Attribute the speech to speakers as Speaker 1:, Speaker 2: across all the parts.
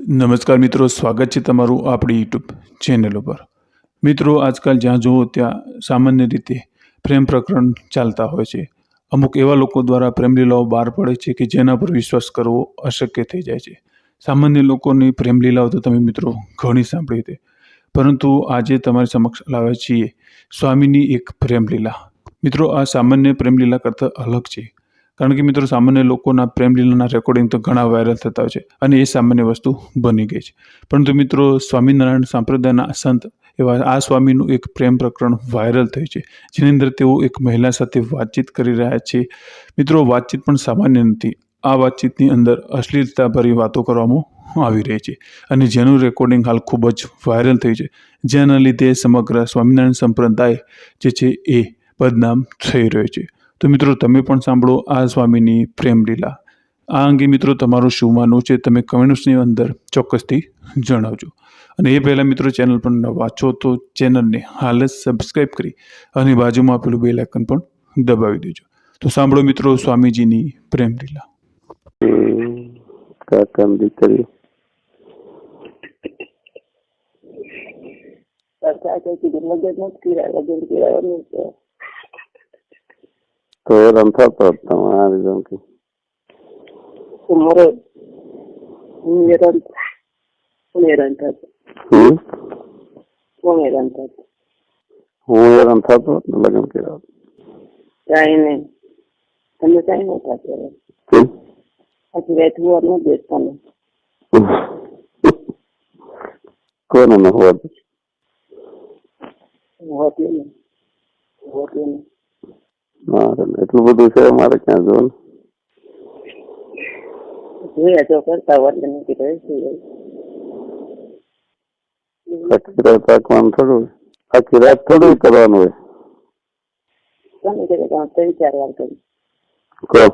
Speaker 1: નમસ્કાર મિત્રો, સ્વાગત છે તમારું આપણી યુટ્યુબ ચેનલ ઉપર. મિત્રો, આજકાલ જ્યાં જુઓ ત્યાં સામાન્ય રીતે પ્રેમ પ્રકરણ ચાલતા હોય છે. અમુક એવા લોકો દ્વારા પ્રેમલીલાઓ બહાર પડે છે કે જેના પર વિશ્વાસ કરવો અશક્ય થઈ જાય છે. સામાન્ય લોકોની પ્રેમલીલાઓ તો તમે મિત્રો ઘણી સાંભળી હતી પરંતુ આજે તમારી સમક્ષ લાવ્યા છીએ સ્વામીની એક પ્રેમલીલા મિત્રો, આ સામાન્ય પ્રેમલીલા કરતાં અલગ છે. કારણ કે મિત્રો સામાન્ય લોકોના પ્રેમ લીલાના રેકોર્ડિંગ તો ઘણા વાયરલ થતા હોય છે અને એ સામાન્ય વસ્તુ બની ગઈ છે. પરંતુ મિત્રો સ્વામિનારાયણ સંપ્રદાયના સંત એવા આ સ્વામીનું એક પ્રેમ પ્રકરણ વાયરલ થયું છે, જેની અંદર તેઓ એક મહિલા સાથે વાતચીત કરી રહ્યા છે. મિત્રો વાતચીત પણ સામાન્ય નથી. આ વાતચીતની અંદર અશ્લીલતાભરી વાતો કરવામાં આવી રહી છે અને જેનું રેકોર્ડિંગ હાલ ખૂબ જ વાયરલ થયું છે, જેના લીધે સમગ્ર સ્વામિનારાયણ સંપ્રદાય જે છે એ બદનામ થઈ રહ્યો છે. તો મિત્રો તમે પણ સાંભળો આ સ્વામીની પ્રેમલીલા આ અંગે મિત્રો તમારું શું માનવું છે તમે કમેન્ટ્સની અંદર ચોક્કસથી જણાવજો. અને એ પહેલાં મિત્રો ચેનલ પર નવા છો તો ચેનલને હાલ જ સબસ્ક્રાઈબ કરી અને બાજુમાં આપેલું બે આઇકન પણ દબાવી દેજો. તો સાંભળો મિત્રો સ્વામીજીની
Speaker 2: પ્રેમલીલા દીકરી
Speaker 3: સરકાર કહે છે કે લગ્ન નથી કર્યા લગ્ન કરાવવાનું છે.
Speaker 2: તો થતો જ તમારી જેમ કે.
Speaker 3: તો મારે હું થતો
Speaker 2: હમ?
Speaker 3: હું હેરાન થતો
Speaker 2: હું થતો જ ને લગ્ન કર્યા.
Speaker 3: કાંઈ નહીં. તમે કાંઈ થતો
Speaker 2: કેમ?
Speaker 3: આખી રાત હું ન
Speaker 2: કોને હોતી
Speaker 3: નહીં. હોતી નહીં.
Speaker 2: મારે એટલું બધું છે મારે ક્યાં જોવાનું?
Speaker 3: જોયા તો કરતા હોય નથી
Speaker 2: આખી રાત રાખવાનું થોડું હોય. આખી રાત થોડું કરવાનું હોય.
Speaker 3: તમે ત્રણ ચાર વાર કરી.
Speaker 2: કહો.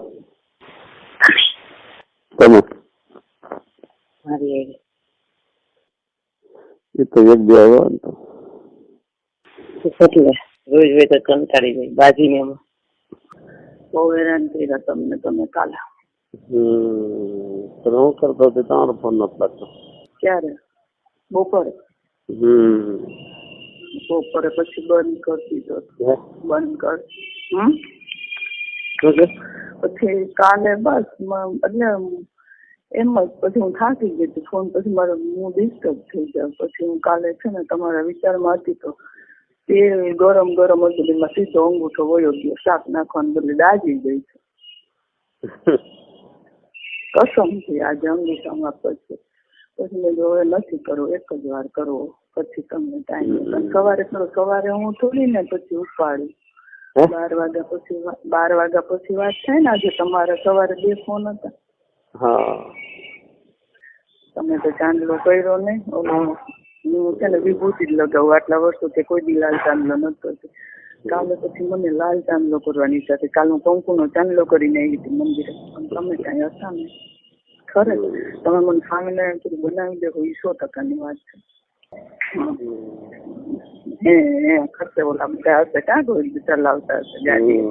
Speaker 2: તમે?
Speaker 3: મારી
Speaker 2: એ તો એક બે તો.
Speaker 3: રોજ રોજ તો કંટાળી જાય બાજીને એમાં. બહુ હેરાન કર્યા તમને તમે કાલે.
Speaker 2: હમ હું કરતો હતો તમારો ફોન નથી લાગતો.
Speaker 3: ક્યારે? બપોરે?
Speaker 2: હમ.
Speaker 3: બપોરે પછી બંધ કરી દીધો બંધ કર હમ? પછી કાલે બસ એટલે એમ જ પછી હું થાકી ગઈ હતી. ફોન પછી મારો હું ડિસ્ટર્બ થઈ ગયા. પછી હું કાલે છે ને તમારા વિચારમાં હતી તો તે ગરમ ગરમ હતું એમાં સીધો અંગૂઠો વયો ગયો શાક નાખવાને બદલે દાજી ગઈ છે. કસમથી આજે અંગૂઠામાં પછી પછી મેં હવે નથી કરવું એક જ વાર કરવો પછી તમને ટાઈમ પણ સવારે કરો સવારે હું થોડી ને પછી ઉપાડું. બાર વાગ્યા પછી બાર વાગ્યા પછી વાત થાય ને આજે તમારે સવારે બે ફોન હતા.
Speaker 2: હા.
Speaker 3: તમે તો ચાંદલો કર્યો નહીં ઓલો હું છે ને વિભૂતિ જ લગાવું આટલા વર્ષોથી કોઈ દી લાલ ચાંદલો નથી કરતી. કાલે પછી મને લાલ ચાંદલો કરવાની ઈચ્છા હતી કાલે હું કંકુનો ચાંદલો કરીને આવી હતી મંદિરે. તમે કાંઈ હતા ને ખરે તમે મને સ્વામિનારાયણ પૂરું બનાવી દેવો એ સો ટકાની વાત છે. હે હે, ખર્ચે ઓલા બધા હશે. ક્યાં કોઈ ચલાવતા હશે? ગાડી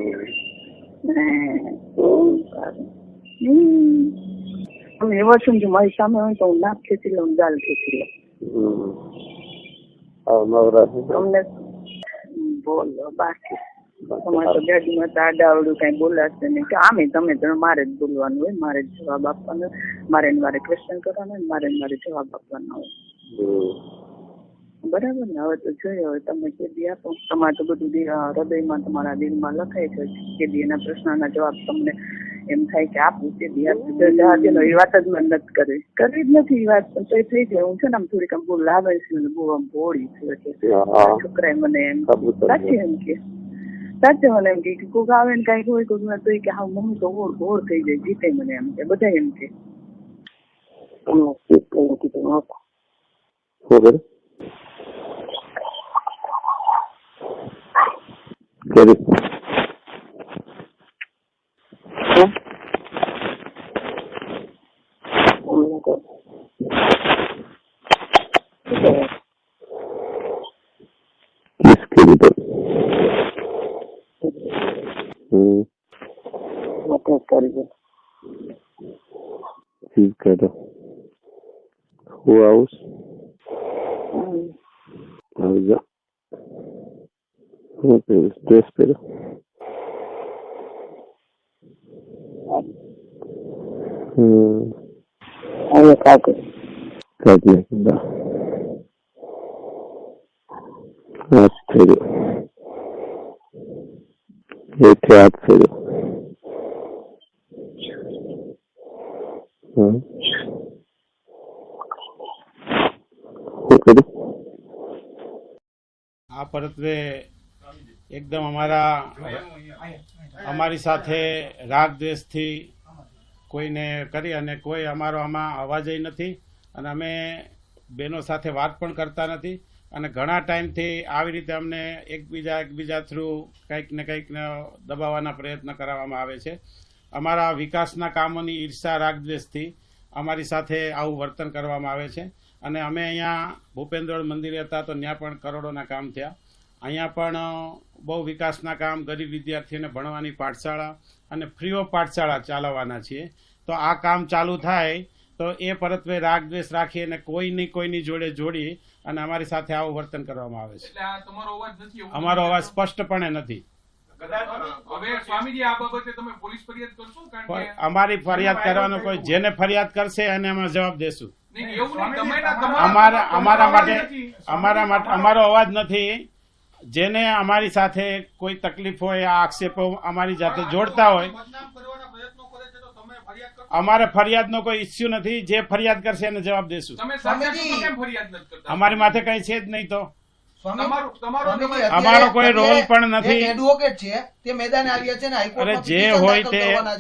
Speaker 2: હમ.
Speaker 3: એવા છું ને મારી સામે હોય તો હું નાક ખેંચી લઉં ગાલ ખેંચી લઉં.
Speaker 2: નવરાત્રી
Speaker 3: તમને બોલો બાકી તમારે તો ગાડીમાં તો આડાવડું કઈ બોલાશે નહીં. કે આમે તમે મારે જ બોલવાનું હોય મારે જ જવાબ આપવાનો મારે ને મારે ક્વેશ્ચન કરવાનો હોય મારે ને મારે જવાબ આપવાનો હોય. બરાબર ને? હવે તો જોઈએ હવે તમે કે દી આપો. તમારે તો બધું હૃદયમાં તમારા દિલમાં લખાય છે. કે દી એના પ્રશ્નના જવાબ તમને એમ થાય કે આ દે ને, એ વાત જ મને નથી કરવી કરવી જ નથી એ વાત પણ તો થઈ જાય હું છે ને આમ થોડીક આમ બહુ લાવે છે ને બહુ આમ ભોળી છું એટલે છોકરાએ મને એમ સાચી એમ કે સાચે મને એમ કે કોક આવે ને કાંઈક હોય કોક તો કે હા મમ્મી તો ઓર ઓર થઈ જાય જીતે મને એમ કે બધા એમ કે. તમને સ્કીપ કરીને કીધું આપો
Speaker 2: શું કરે કરી
Speaker 3: અમને તો શું કહેવાય?
Speaker 2: કિસ કરી તો હમ
Speaker 3: મદદ કરજો
Speaker 2: ઠીક છે તો હું આવું
Speaker 3: હમ.
Speaker 2: આવી જા હું પહેરીશ ડ્રેસ પહેરો હમ હમ. શું કર્યું?
Speaker 4: આ પરત્વે એકદમ અમારા, અમારી સાથે રાગ દ્વેષથી કોઈને કરી અને કોઈ અમારો આમાં અવાજય નથી. અને અમે બહેનો સાથે વાત પણ કરતા નથી. અને ઘણા ટાઈમથી આવી રીતે અમને એકબીજા એકબીજા થ્રુ કંઈક ને કંઈક દબાવવાના પ્રયત્ન કરાવવામાં આવે છે. અમારા વિકાસના કામોની ઈર્ષા રાગદ્વેષથી અમારી સાથે આવું વર્તન કરવામાં આવે છે. અને અમે અહીંયા ભૂપેન્દ્ર મંદિરે હતા તો ત્યાં પણ કરોડોના કામ થયા. અહીંયા પણ બહુ વિકાસના કામ, ગરીબ વિદ્યાર્થીઓને ભણવાની પાઠશાળા અને ફ્રી ઓફ પાઠશાળા ચાલવવાના છીએ. તો આ કામ ચાલુ થાય તો એ પરત્વે રાગદ્વેષ રાખી અને કોઈની કોઈની જોડે જોડી અને અમારી સાથે આવું વર્તન કરવામાં આવે છે.
Speaker 5: એટલે આ તમારો અવાજ નથી એવું
Speaker 4: અમારો અવાજ સ્પષ્ટપણે નથી.
Speaker 5: હવે સ્વામીજી આ બાબતે તમે પોલીસ ફરિયાદ કરશો? કારણ
Speaker 4: પણ
Speaker 5: કે
Speaker 4: અમારી ફરિયાદ કરવાનો કોઈ જેને ફરિયાદ કરશે એને અમે જવાબ દેશું.
Speaker 5: નહીં, એવું નહીં તમે ના- તમારા-
Speaker 4: અમારા અમારા માટે અમારા માટે અમારો અવાજ નથી. જેને અમારી સાથે કોઈ તકલીફ હોય આ આક્ષેપો અમારી જાતે જોડતા હોય
Speaker 5: બદનામ કરવાના પ્રયત્નો કરે છે તો તમે ફરિયાદ કરશો?
Speaker 4: અમારે ફરિયાદનો કોઈ ઇસ્યુ નથી. જે ફરિયાદ કરશે એને જવાબ દેશું.
Speaker 5: ફરિયાદ
Speaker 4: અમારી માથે કઈ છે જ નહીં તો. અમારો કોઈ રોલ પણ નથી.
Speaker 6: એડવોકેટ છે. તે મેદાને આવ્યા છે ને
Speaker 4: અરે
Speaker 6: હાઈકોર્ટમાં
Speaker 4: જે હોય તે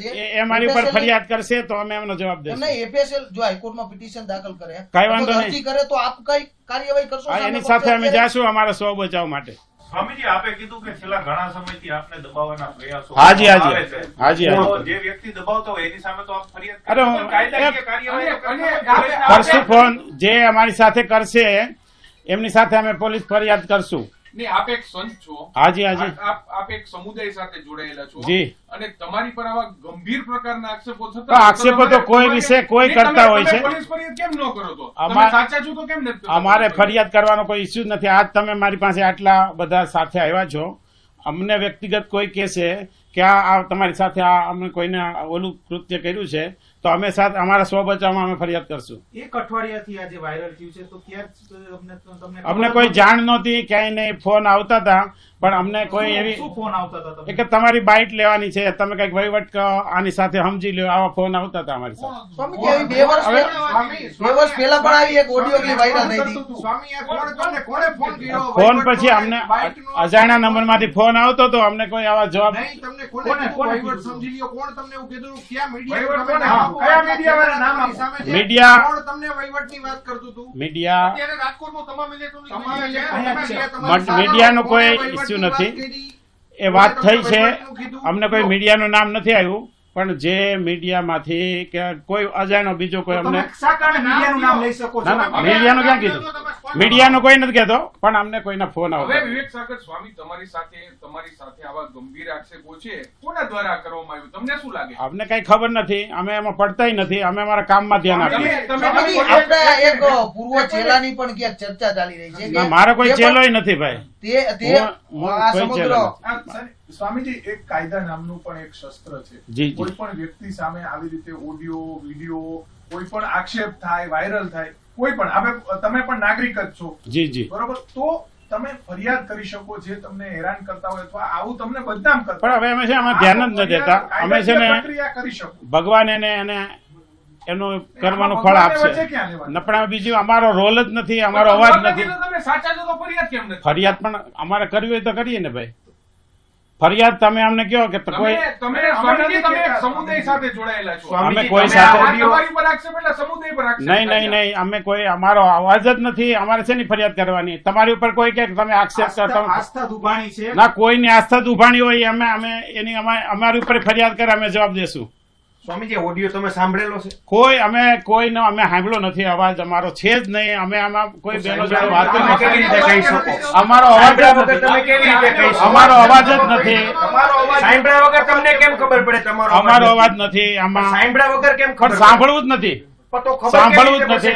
Speaker 4: એ- મારી પર ઉપર ફરિયાદ કરશે તો અમે એમનો જવાબ દેશું.
Speaker 6: નહીં, એપીએસએલ જો હાઈકોર્ટમાં પિટિશન દાખલ કરે
Speaker 4: કઈ વાંધો નહીં.
Speaker 6: કરે તો આપ કઈ કાર્યવાહી કરશો
Speaker 4: એની સાથે અમે? જાશું અમારા સ્વ બચાવ માટે.
Speaker 7: સ્વામીજી આપે કીધું કે છેલ્લા ઘણા સમયથી આપને દબાવવાના પ્રયાસો
Speaker 4: હાજી, હાજી.
Speaker 7: જે વ્યક્તિ દબાવતો હોય એની સામે તો આપ ફરિયાદ
Speaker 4: અરે,
Speaker 7: કરો.
Speaker 4: હું-
Speaker 7: કાયદાકીય
Speaker 4: એક-
Speaker 7: કાર્યવાહી તો
Speaker 5: અને-
Speaker 7: કરશો.
Speaker 5: અને
Speaker 7: પોલીસના
Speaker 4: કરશું ફોન જે અમારી સાથે કરશે એમની સાથે અમે પોલીસ ફરિયાદ કરશું
Speaker 5: નહીં, આપ એક સંત છો.
Speaker 4: હાજી હાજી
Speaker 5: આપ આપ- એક સમુદાય સાથે જોડાયેલા છો.
Speaker 4: જી.
Speaker 5: અને તમારી પર આવા ગંભીર પ્રકારના આક્ષેપો થતા
Speaker 4: આક્ષેપો તો કોઈ વિશે કોઈ કરતા હોય છે.
Speaker 5: કેમ ન કરો તો? તમે સાચા છો તો કેમ નથી
Speaker 4: અમારે ફરિયાદ કરવાનો કોઈ ઇસ્યુ નથી. આજ તમે મારી પાસે આટલા બધા સાથે આવ્યા છો. અમને વ્યક્તિગત કોઈ કહેશે કે આ આ તમારી સાથે આ અમે કોઈને ઓલું કૃત્ય કર્યું છે તો અમે સાથે અમારા સ્વ બચાવમાં અમે ફરિયાદ કરશું.
Speaker 8: એક અઠવાડિયાથી આજે વાયરલ થયું છે તો ક્યાં અમને તમને
Speaker 4: અમને
Speaker 8: ખબર
Speaker 4: કોઈ જાણ નહોતી ક્યાંય નહીં ફોન આવતા હતા પણ અમને કોઈ એવી
Speaker 8: શું ફોન આવતા હતા
Speaker 4: કે તમારી બાઇટ લેવાની છે તમે કંઈક વહીવટ આની સાથે સમજી લ્યો આવા ફોન આવતા હતા અમારી સાથે.
Speaker 6: બે વર્ષ
Speaker 4: હવે-
Speaker 6: પહેલા- બે વર્ષ પહેલા પણ આવી એક ઓડિયો ક્લિપ વાયરલ થઈ હતી.
Speaker 5: સ્વામી આ કોણે તમને કોણે ફોન કર્યો?
Speaker 4: ફોન પછી અમને અજાણ્યા નંબરમાંથી ફોન આવતો હતો અમને કોઈ આવા જવાબ
Speaker 5: નહીં તમને કોને? સમજી લ્યો. કોણ તમને એવું કીધું? ક્યાં મીડિયા
Speaker 8: કયા મીડિયાવાળા નામ
Speaker 5: સામે
Speaker 4: મીડિયા-
Speaker 5: કોણ તમને વહીવટની વાત કરતું હતું?
Speaker 4: મીડિયા
Speaker 5: અત્યારે રાજકોટમાં તમામ ઇલેક્ટ્રોનિક મીડિયા
Speaker 4: મીડિયાનું કોઈ
Speaker 5: ઇસ્યુ
Speaker 4: નથી. એ વાત થઈ છે. અમને કોઈ મીડિયાનું નામ નથી આવ્યું. પણ જે મીડિયામાંથી કે કોઈ અજાણ્યો બીજો કોઈ અમને
Speaker 8: મીડિયાનું
Speaker 4: ક્યાં કીધું? મીડિયાનું કોઈ નથી કહેતો પણ અમને કોઈના ફોન
Speaker 5: હવે વિવેક સાગર સ્વામી તમારી સાથે તમારી સાથે આવા ગંભીર આક્ષેપો છે કોના દ્વારા કરવામાં આવ્યું? તમને શું લાગે?
Speaker 4: અમને કઈ ખબર નથી અમે એમાં પડતાય નથી અમે અમારા કામમાં ધ્યાન આપીએ
Speaker 6: આપણે એક પૂર્વ ચેલાની પણ ક્યાંક ચર્ચા ચાલી રહી છે
Speaker 4: મારો કોઈ ચેલોય નથી ભાઈ.
Speaker 6: તે તે આ સમગ્ર
Speaker 9: સ્વામીજી એક કાયદા નામનું પણ એક શસ્ત્ર છે. કોઈ પણ વ્યક્તિ સામે આવી રીતે ઓડિયો વીડિયો કોઈ પણ આક્ષેપ થાય વાયરલ થાય કોઈ પણ તમે પણ નાગરિક જ છો.
Speaker 4: જી જી.
Speaker 9: બરોબર? તો તમે ફરિયાદ કરી શકો જે તમને હેરાન કરતા હોય અથવા આવું તમને બદનામ કરતા
Speaker 4: પણ હવે અમે છે અમે ધ્યાન જ ન દેતા. અમે છે ને
Speaker 9: પ્રક્રિયા કરી શકો.
Speaker 4: ભગવાન એને એને એનું કરવાનું ફળ આપશે. નપડા બીજું અમારો રોલ જ નથી અમારો અવાજ નથી
Speaker 5: તમે સાચા છો તો ફરિયાદ કેમ નથી?
Speaker 4: ફરિયાદ પણ અમારે કરવી હોય તો કરીએ ને ભાઈ. ફરિયાદ તમે અમને કહો કે કોઈ
Speaker 5: તમે તમે સ્વામીજી તમે એક સમુદાય સાથે જોડાયેલા છો.
Speaker 4: અમે કોઈ સાથે
Speaker 5: આ તમારી પર આક્ષેપ એટલે સમુદાય પર આક્ષેપ
Speaker 4: નહીં નહીં નહીં અમે કોઈ અમારો અવાજ જ નથી અમારે શેની ફરિયાદ કરવાની? તમારી ઉપર કોઈ કે તમે આક્ષેપ કરતા
Speaker 8: આસ્થા દુભાણી છે.
Speaker 4: ના કોઈની આસ્થા દુભાણી હોય અમે અમે એની અમા- અમારી ઉપર ફરિયાદ કરે અમે જવાબ દેશું.
Speaker 8: સ્વામીજી ઓડિયો તમે સાંભળેલો છે?
Speaker 4: કોઈ અમે કોઈનો અમે સાંભળ્યો નથી અવાજ અમારો છે જ નહીં. અમે આમાં કોઈ બેનો જોડે વાત
Speaker 8: કેવી રીતે કહી શકો?
Speaker 4: અમારો અવાજ
Speaker 8: તમે કેવી રીતે કહી શકો?
Speaker 4: અમારો અવાજ જ નથી.
Speaker 8: સાંભળ્યા વગર તમને કેમ ખબર પડે તમારો
Speaker 4: અમારો અવાજ નથી? આમાં
Speaker 8: સાંભળ્યા વગર કેમ ખબર
Speaker 4: સાંભળવું જ નથી. સાંભળવું જ નથી.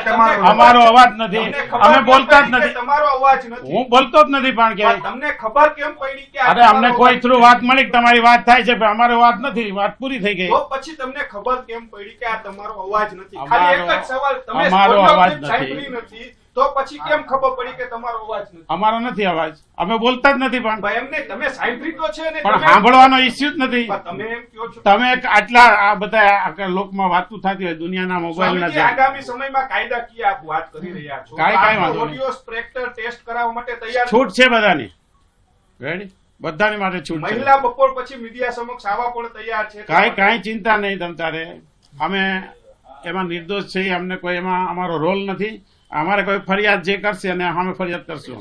Speaker 4: અમારો અવાજ? નથી. અમે બોલતા જ નથી.
Speaker 8: તમારો અવાજ નથી?
Speaker 4: હું બોલતો જ નથી પણ કે
Speaker 8: તમને ખબર કેમ પડી કે
Speaker 4: અરે અમને કોઈ થ્રુ વાત મળી કે તમારી વાત થાય છે પણ અમારો વાત નથી. વાત પૂરી થઈ ગઈ.
Speaker 8: પછી તમને ખબર કેમ પડી કે આ તમારો અવાજ નથી? ખાલી એક જ સવાલ. તમે
Speaker 4: અમારો અવાજ નથી.
Speaker 8: નથી તો પછી કેમ ખબર પડી કે તમારો અવાજ નથી?
Speaker 4: અમારો નથી અવાજ. અમે બોલતા જ નથી પણ.
Speaker 8: ભાઈ એમને તમે સાંભળી તો છે
Speaker 4: પણ સાંભળવાનો ઇસ્યુ જ નથી.
Speaker 8: તમે એમ કહો છો
Speaker 4: તમે આટલા આ બધા લોકમાં વાતું થતી હોય દુનિયાના મોબાઈલ
Speaker 8: સ્વામીજી,
Speaker 4: ના
Speaker 8: આગામી સમયમાં કાયદાકીય આપ વાત કરી રહ્યા છો?
Speaker 4: કાઈ કાઈ વાંધો
Speaker 8: ઓડિયો સ્પ્રેક્ટર ટેસ્ટ કરાવવા માટે તૈયાર
Speaker 4: છૂટ છે બધાની. રેડી બધાની માટે છૂટ
Speaker 8: મહિલા બપોર પછી મીડિયા સમક્ષ આવવા પણ તૈયાર છે.
Speaker 4: કાઈ કાઈ ચિંતા નહીં તમ તારે અમે એમાં નિર્દોષ છે અમને કોઈ એમાં અમારો રોલ નથી. અમારે કોઈ ફરિયાદ જે કરશે અને અમે ફરિયાદ કરશું.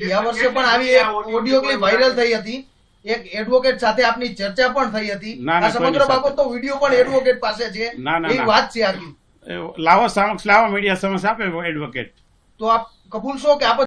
Speaker 6: ગયા વર્ષે પણ આવી એક ઓડિયો ક્લિપ વાયરલ થઈ હતી. એક એડવોકેટ સાથે આપની ચર્ચા પણ થઈ હતી. આ સમગ્ર
Speaker 4: બાબત
Speaker 6: તો વીડિયો પણ એડવોકેટ પાસે છે. એ વાત છે આખી.
Speaker 4: લાવો સમક્ષ લાવો મીડિયા સમક્ષ આપે એડવોકેટ
Speaker 6: તો આપ કબૂલશો કે આપ